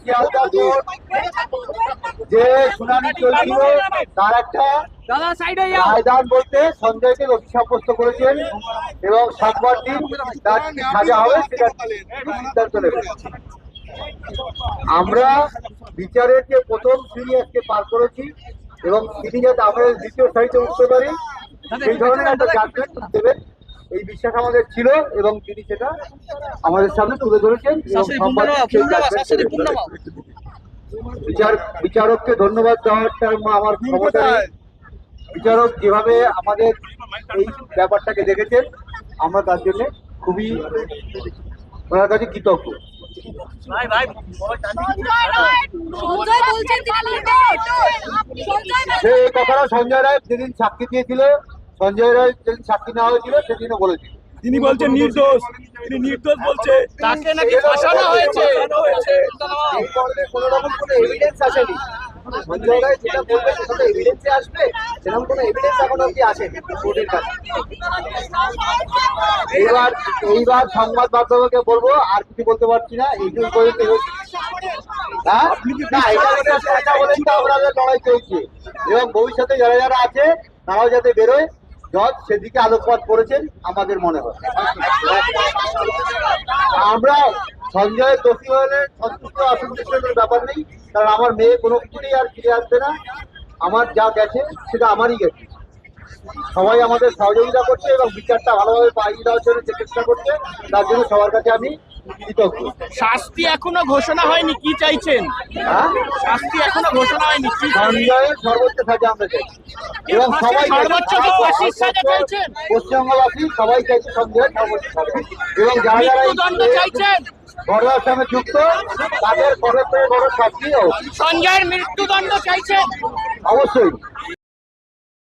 Sealdah court যে শুনানি চলছিল তার একটা দাদা সাইডে যাও। রায়দান বলতে সঞ্জয়কে দোষী সাব্যস্ত করেছেন এবং সাতবার দিন তার সাজা হবে সেটা সিদ্ধান্ত নেবে। আমরা বিচারের যে প্রথম সিঁড়ি আজকে পার করেছি এবং তিনি যাতে আমরা দ্বিতীয় সারিতে উঠতে পারি সেই ধরনের একটা জাজমেন্ট দেবেন। এই বিশ্বাস আমাদের ছিল এবং তিনি সেটা আমাদের সামনে তুলে ধরেছেন। বিচার বিচারককে ধন্যবাদ দেওয়াটা আমার ক্ষমতা বিচারক যেভাবে আমাদের এই ব্যাপারটাকে দেখেছেন আমরা তার জন্য খুবই ওনার কাছে কৃতজ্ঞ। কথাটা সঞ্জয় রায় যেদিন সাক্ষী দিয়েছিল সঞ্জয় রায় যেদিন সাক্ষী নেওয়া হয়েছিল সেদিনও বলেছিল। তিনি বলছেন নির্দোষ তিনি নির্দোষ বলছে। তাকে নাকি ফাঁসানো হয়েছে? ফাঁসানো হয়েছে। এই ধরনের কোনো রকম কোনো এভিডেন্স আসেনি। সঞ্জয় রায় যেটা বলবে সেটা এভিডেন্সে আসবে সেরকম কোনো এভিডেন্স এখন অব্দি আসেনি কোর্টের কাছে। এইবার এইবার সংবাদ মাধ্যমকে বলব আর কিছু বলতে পারছি না এইটুকু পর্যন্ত হ্যাঁ? না, এটা এটা বলেই তো আমাদের লড়াই চলছে। এবং ভবিষ্যতে যারা যারা আছে তারাও যাতে বেরোয়। জজ সেদিকে আলোকপাত করেছেন, আমাদের মনে হয়। আমরা সঞ্জয় দোষী হলে সন্তুষ্ট অসন্তুষ্টের কোনো ব্যাপার নেই, কারণ আমার মেয়ে কোনো কিছুতেই আর ফিরে আসবে না। আমার যা গেছে, সেটা আমারই গেছে। সবাই আমাদের সহযোগিতা করছে এবং বিচারটা ভালোভাবে পাইয়ে দেওয়ার জন্য চেষ্টা করছে। তার জন্য সবার কাছে আমি শাস্তি এখনও ঘোষণা হয়নি কি চাইছেন? হ্যাঁ? শাস্তি এখনও ঘোষণা হয়নি কি সর্বোচ্চ সাজা আমরা চাই এবং সবাই সর্বোচ্চ কি ফাঁসির সাজা চাইছেন? পশ্চিমবঙ্গবাসী সবাই চাইছে সঞ্জয়ের সর্বোচ্চ সাজা। এবং যারা যারা চাইছেন? সঙ্গে যুক্ত তাদের বড় থেকে বড় শাস্তি সঞ্জয়ের মৃত্যুদণ্ড চাইছেন? অবশ্যই।